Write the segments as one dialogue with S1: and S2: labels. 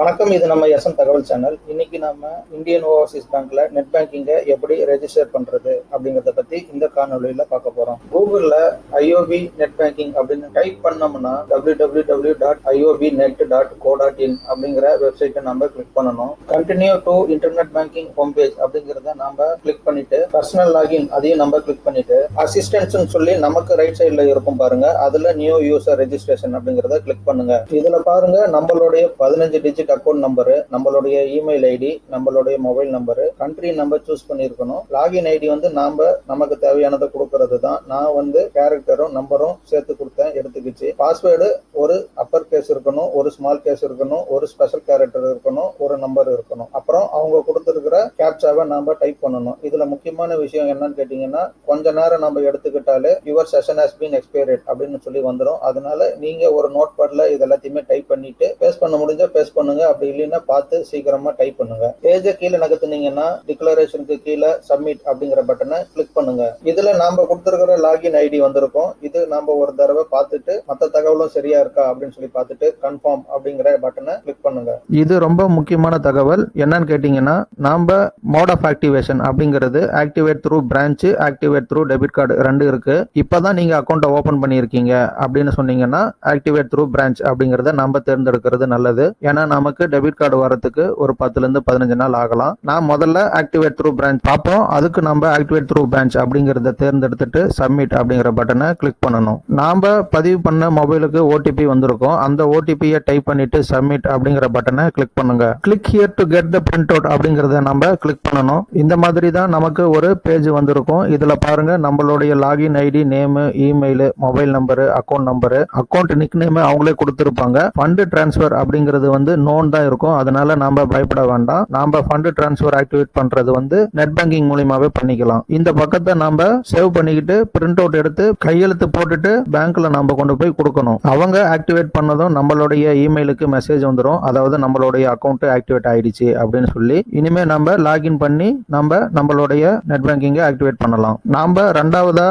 S1: வணக்கம் இது நம்ம எஸ்எம் தகவல் சேனல். இன்னைக்கு நம்ம இந்தியன் ஓவர்சீஸ் பேங்க்ல நெட் பேங்கிங்கை எப்படி ரெஜிஸ்டர் பண்றது அப்படிங்கறத பத்தி இந்த காணொலியில பார்க்க போறோம். கூகுள்ல ஐஓபி நெட் பேங்கிங் அப்படின்னு டைப் பண்ணோம்னா W W W dot IOB net dot co dot in அப்படிங்கிற வெப்சைட்டை நம்ம கிளிக் பண்ணணும். Continue to internet banking home page அப்படிங்கறத நாம கிளிக் பண்ணிட்டு பர்சனல் லாகின் அதையும் நம்ம கிளிக் பண்ணிட்டு அசிஸ்டன்ஸ் சொல்லி நமக்கு ரைட் சைட்ல இருக்கும் பாருங்க. அதுல நியூ யூசர் ரெஜிஸ்ட்ரேஷன் அப்படிங்கறத கிளிக் பண்ணுங்க. இதுல பாருங்க நம்மளுடைய பதினஞ்சு டிஜிட் அக்கௌண்ட் நம்பரு நம்மளுடைய இமெயில் ஐடி நம்மளுடைய mobile number country number choose பண்ணியிருக்கணும். லாகின் ஐடி வந்து நாம நமக்கு தேவையானதை கொடுக்கறது தான் நான் வந்து கேரக்டரும் நம்பரும் சேர்த்து கொடுத்தேன் எடுத்துக்கிச்சு. பாஸ்வேர்டு ஒரு அப்பர் கேஸ் இருக்கணும் ஒரு ஸ்மால் கேஸ் இருக்கணும் ஒரு ஸ்பெஷல் கேரக்டர் இருக்கணும் ஒரு நம்பர் இருக்கணும். அப்புறம் அவங்க கொடுத்துருக்கிற கேப்சாவை நாம டைப் பண்ணணும். இதுல முக்கியமான விஷயம் என்னன்னு கேட்டீங்கன்னா கொஞ்ச நேரம் நம்ம எடுத்துக்கிட்டாலே your session has been expired அப்படின்னு சொல்லி வந்துடும் அதனால நீங்க ஒரு நோட் பேட்ல இது எல்லாத்தையுமே டைப் பண்ணிட்டு பேஸ் பண்ண முடிஞ்சா பேஸ் பண்ணுங்க. அப்படி இல்லைன்னா பார்த்து சீக்கிரமா டைப் பண்ணுங்க. பேஜை கீழே நகர்த்துனீங்கன்னா டிக்ளரேஷனுக்கு கீழே சப்மிட் அப்படிங்கிற பட்டனை கிளிக் பண்ணுங்க. இதுல நாம கொடுத்துருக்கிற லாகின் ஐடி வந்திருக்கும். இது நாம ஒரு தடவை பார்த்துட்டு மற்ற தகவலும் சரியா இருக்கா அப்படின்னு சொல்லி பார்த்துட்டு கன்ஃபார்ம் அப்படிங்கிற பட்டனை கிளிக் பண்ணுங்க. இது ரொம்ப முக்கியமான தகவல். என்னன்னு கேட்டீங்கன்னா நாம மோட் ஆஃப் ஆக்டிவேஷன் அப்படிங்கிறது activate through branch activate through debit card ரெண்டு இருக்கு. இப்பதான் நீங்க அக்கௌண்ட்டை ஓபன் பண்ணியிருக்கீங்க அப்படின்னு சொன்னீங்கன்னா ஆக்டிவேட் த்ரூ பிரான்ச் அப்படிங்கறத நம்ம தேர்ந்தெடுக்கிறது நல்லது. ஏன்னா நாம நமக்கு டெபிட் கார்டு வரதுக்கு ஒரு பத்துல இருந்து பதினஞ்சு நாள் ஆகலாம். நான் முதல்ல ஆக்டிவேட் த்ரூ பிரான்ச் பார்ப்போம். அதுக்கு நம்ம ஆக்டிவேட் த்ரூ பிரான்ச் அப்படிங்கறத தேர்ந்தெடுத்துட்டு சப்மிட் அப்படிங்கிற பட்டனை கிளிக் பண்ணணும். நாம பதிவு பண்ண மொபைலுக்கு ஓடிபி வந்திருக்கும். அந்த ஓடிபியை டைப் பண்ணிட்டு சப்மிட் அப்படிங்கிற பட்டனை கிளிக் பண்ணுங்க. Click here to get the printout அப்படிங்கறத நம்ம கிளிக் பண்ணணும். இந்த மாதிரி தான் நமக்கு ஒரு பேஜ் வந்திருக்கும். இதுல பாருங்க நம்மளுடைய login ID name email mobile number account number account nick name அவங்களே கொடுத்துருப்பாங்க. ஃபண்டு டிரான்ஸ்ஃபர் அப்படிங்கிறது வந்து நோ அமௌண்ட் தான் இருக்கும். அதனால நாம பயப்பட வேண்டாம். நாம ஃபண்ட் டிரான்ஸ்ஃபர் ஆக்டிவேட் பண்றது வந்து நெட் பேங்கிங் மூலியமாவே பண்ணிக்கலாம். இந்த பக்கத்தை நாம சேவ் பண்ணிக்கிட்டு பிரிண்ட் அவுட் எடுத்து கையெழுத்து போட்டுட்டு பேங்க்ல நாம கொண்டு போய் கொடுக்கணும். அவங்க ஆக்டிவேட் பண்ணதும் நம்மளுடைய இமெயிலுக்கு மெசேஜ் வந்துடும் அதாவது நம்மளுடைய அக்கௌண்ட் ஆக்டிவேட் ஆயிடுச்சு அப்படின்னு சொல்லி இனிமே நம்ம லாகின் பண்ணி நம்ம நம்மளுடைய நெட் பேங்கிங்கை ஆக்டிவேட் பண்ணலாம். நாம ரெண்டாவதா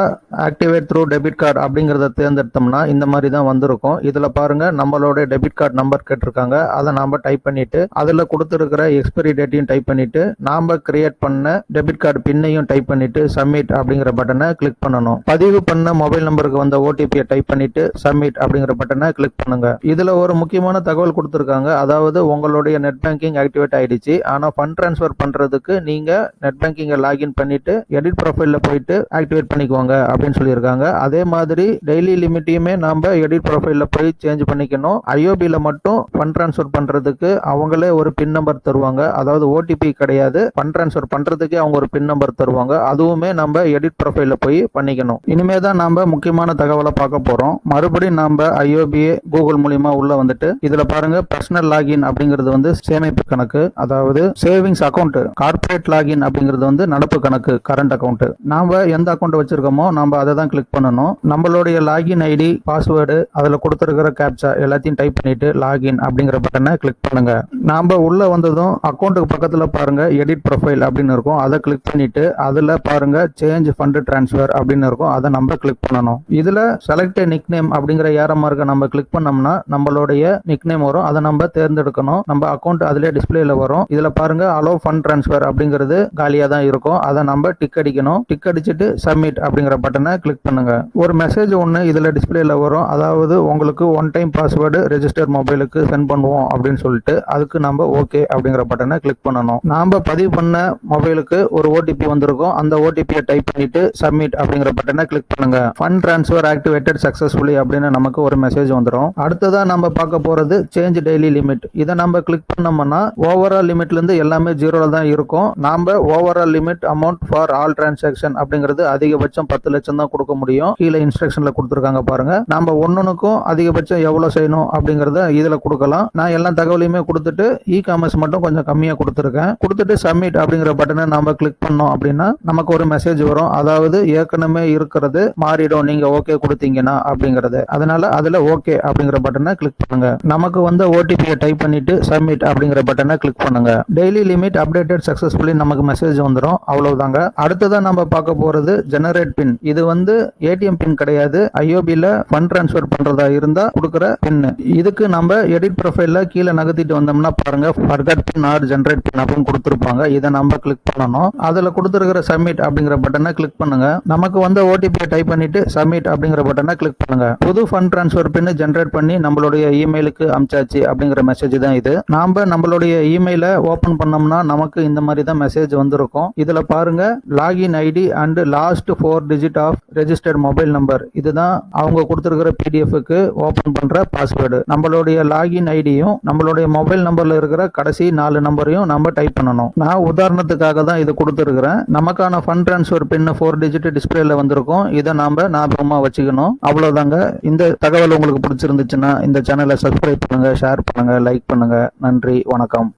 S1: ஆக்டிவேட் த்ரூ டெபிட் கார்டு அப்படிங்கறத தேர்ந்தெடுத்தோம்னா இந்த மாதிரி தான் வந்திருக்கும். இதுல பாருங்க நம்மளோட டெபிட் கார்டு நம்பர் கேட்டிருக்காங்க. அதை நாம டைப் பண்ணிட்டு அதுல கொடுத்துருக்கிற எக்ஸ்பைரி டேட்டையும் டைப் பண்ணிட்டு நாம கிரியேட் பண்ண டெபிட் கார்டு பின்னையும் டைப் பண்ணிட்டு சப்மிட் அப்படிங்கிற பட்டனை கிளிக் பண்ணணும். பதிவு பண்ண மொபைல் நம்பருக்கு வந்த ஓடிபியை டைப் பண்ணிட்டு சப்மிட் அப்படிங்கிற பட்டனை கிளிக் பண்ணுங்க. இதுல ஒரு முக்கியமான தகவல் கொடுத்துருக்காங்க. அதாவது உங்களுடைய நெட் பேங்கிங் ஆக்டிவேட் ஆயிடுச்சு. ஆனா ஃபண்ட் ட்ரான்ஸ்ஃபர் பண்றதுக்கு நீங்க நெட் பேங்கிங்கை லாகின் பண்ணிட்டு எடிட் ப்ரொஃபைல்ல போயிட்டு ஆக்டிவேட் பண்ணிக்குவாங்க அப்படின்னு சொல்லியிருக்காங்க. அதே மாதிரி டெய்லி லிமிட்டையுமே நாம எடிட் ப்ரொஃபைல்ல போய் சேஞ்ச் பண்ணிக்கணும். ஐஓபியில் மட்டும் ஃபண்ட் ட்ரான்ஸ்ஃபர் பண்றதுக்கு அவங்களே ஒரு பின் நம்பர் தருவாங்க. அதாவது ஓடிபி கிடையாது. ஃபண்ட் ட்ரான்ஸ்ஃபர் பண்றதுக்கே அவங்க ஒரு பின் நம்பர் தருவாங்க. அதுவுமே நம்ம எடிட் ப்ரொஃபைலில் போய் பண்ணிக்கணும். இனிமே தான் நம்ம முக்கியமான தகவலை பார்க்க போறோம். மறுபடியும் நம்ம ஐஓபிஏ கூகுள் மூலியமா உள்ள வந்துட்டு இதுல பாருங்க பர்சனல் லாகின் அப்படிங்கிறது வந்து சேமிப்பு கணக்கு அதாவது சேவிங்ஸ் அக்கௌண்ட் கார்ப்பரேட் லாகின் அப்படிங்கிறது வந்து நடப்பு கணக்கு கரண்ட் அக்கௌண்ட் நாம எந்த அக்கௌண்ட் வச்சிருக்கோமோ நம்ம அதை தான் கிளிக் பண்ணணும். நம்மளுடைய லாகின் ஐடி பாஸ்வேர்டு அதுல கொடுத்துருக்கிற கேப்சா எல்லாத்தையும் டைப் பண்ணிட்டு லாகின் அப்படிங்கிற பட்டனை கிளிக் கிளிக் பண்ணுங்க. நாம உள்ள வந்ததும் அக்கௌண்ட்டுக்கு பக்கத்துல பாருங்க எடிட் ப்ரொஃபைல் அப்படின்னு இருக்கும். அதை கிளிக் பண்ணிட்டு அதுல பாருங்க சேஞ்ச் ஃபண்ட் டிரான்ஸ்ஃபர் அப்படின்னு இருக்கும். அதை நம்ம கிளிக் பண்ணணும். இதுல செலக்ட் நிக் நேம் அப்படிங்கிற ஏற மார்க்கை நம்ம கிளிக் பண்ணோம்னா நம்மளுடைய நிக் நேம் வரும். அதை நம்ம தேர்ந்தெடுக்கணும். நம்ம அக்கௌண்ட் அதிலே டிஸ்பிளேல வரும். இதுல பாருங்க அலோ ஃபண்ட் டிரான்ஸ்ஃபர் அப்படிங்கிறது காலியா தான் இருக்கும். அதை நம்ம டிக் அடிக்கணும். டிக் அடிச்சுட்டு சப்மிட் அப்படிங்கிற பட்டனை கிளிக் பண்ணுங்க. ஒரு மெசேஜ் ஒன்று இதுல டிஸ்பிளேல வரும். அதாவது உங்களுக்கு ஒன் டைம் பாஸ்வேர்டு ரெஜிஸ்டர் மொபைலுக்கு சென்ட் பண்ணுவோம் அப்படின்னு சொல்லிட்டு அதுக்கு நம்ம ஓகே அப்படிங்கிற பட்டனை கிளிக் பண்ணணும். நாம பதிவு பண்ண மொபைலுக்கு ஒரு ஓடிபி வந்திருக்கும். அந்த ஓடிபியை டைப் பண்ணிட்டு சப்மிட் அப்படிங்கிற பட்டனை கிளிக் பண்ணுங்க. ஃபண்ட் டிரான்ஸ்ஃபர் ஆக்டிவேட்டட் சக்சஸ்ஃபுல்லி அப்படின்னு நமக்கு ஒரு மெசேஜ் வந்துடும் அடுத்ததா நம்ம பார்க்க போறது சேஞ்ச் டெய்லி லிமிட் இதை நம்ம கிளிக் பண்ணோம்னா ஓவரால் லிமிட்ல இருந்து எல்லாமே ஜீரோல தான் இருக்கும். நாம overall limit amount for all transaction அப்படிங்கிறது அதிகபட்சம் பத்து லட்சம் தான் கொடுக்க முடியும். கீழே இன்ஸ்ட்ரக்ஷன்ல கொடுத்துருக்காங்க பாருங்க. நம்ம ஒன்னொன்னுக்கும் அதிகபட்சம் எவ்வளவு செய்யணும் அப்படிங்கறத இதுல கொடுக்கலாம். நான் எல்லாம் தகவல் தகவலையுமே கொடுத்துட்டு இ காமர்ஸ் மட்டும் கொஞ்சம் கம்மியா கொடுத்துருக்கேன். கொடுத்துட்டு சப்மிட் அப்படிங்கிற பட்டனை நம்ம கிளிக் பண்ணோம் அப்படின்னா நமக்கு ஒரு மெசேஜ் வரும். அதாவது ஏற்கனவே இருக்கிறது மாறிடும். நீங்க ஓகே கொடுத்தீங்கன்னா அப்படிங்கறது. அதனால அதுல ஓகே அப்படிங்கிற பட்டனை கிளிக் பண்ணுங்க. நமக்கு வந்து ஓடிபியை டைப் பண்ணிட்டு சப்மிட் அப்படிங்கிற பட்டனை கிளிக் பண்ணுங்க. டெய்லி லிமிட் அப்டேட்டட் சக்சஸ்ஃபுல்லி நமக்கு மெசேஜ் வந்துடும் அவ்வளவுதாங்க. அடுத்ததான் நம்ம பார்க்க போறது ஜெனரேட் பின் இது வந்து ஏடிஎம் பின் கிடையாது. ஐஓபியில் ஃபண்ட் டிரான்ஸ்ஃபர் பண்றதா இருந்தா கொடுக்குற பின் இதுக்கு நம்ம எடிட் ப்ரொஃபைல்ல கீழே நகர்த்திட்டு வந்தோம்னா பாருங்க forgot pin or generate pin அப்படின்னு கொடுத்துருப்பாங்க. இதை நம்ம கிளிக் பண்ணணும். அதில் கொடுத்துருக்கிற சப்மிட் அப்படிங்கிற பட்டனை கிளிக் பண்ணுங்க. நமக்கு வந்த ஓடிபியை டைப் பண்ணிட்டு சப்மிட் அப்படிங்கிற பட்டனை கிளிக் பண்ணுங்க. புது ஃபண்ட் ட்ரான்ஸ்ஃபர் பின் ஜென்ரேட் பண்ணி நம்மளுடைய இமெயிலுக்கு அமிச்சாச்சு அப்படிங்கிற மெசேஜ் தான் இது. நாம நம்மளுடைய இமெயில ஓபன் பண்ணோம்னா நமக்கு இந்த மாதிரி தான் மெசேஜ் வந்திருக்கும். இதுல பாருங்க login ID and last four digit of registered mobile number இதுதான் அவங்க கொடுத்துருக்கிற பிடிஎஃப்க்கு ஓபன் பண்ற பாஸ்வேர்டு நம்மளுடைய லாகின் ஐடியும் நம்மளுடைய மொபைல் நம்பர்ல இருக்கிற கடைசி நாலு நம்பரையும் நம்ம டைப் பண்ணணும். நான் உதாரணத்துக்காக தான் இது கொடுத்துருக்கிறேன். நமக்கான fund transfer pin four digit டிஸ்பிளேல வந்திருக்கும். இதை நாம ஞாபகமாக வச்சுக்கணும். அவ்வளோதாங்க இந்த தகவல் உங்களுக்கு பிடிச்சிருந்துச்சுன்னா இந்த சேனலை சப்ஸ்கிரைப் பண்ணுங்க ஷேர் பண்ணுங்க லைக் பண்ணுங்க. நன்றி வணக்கம்.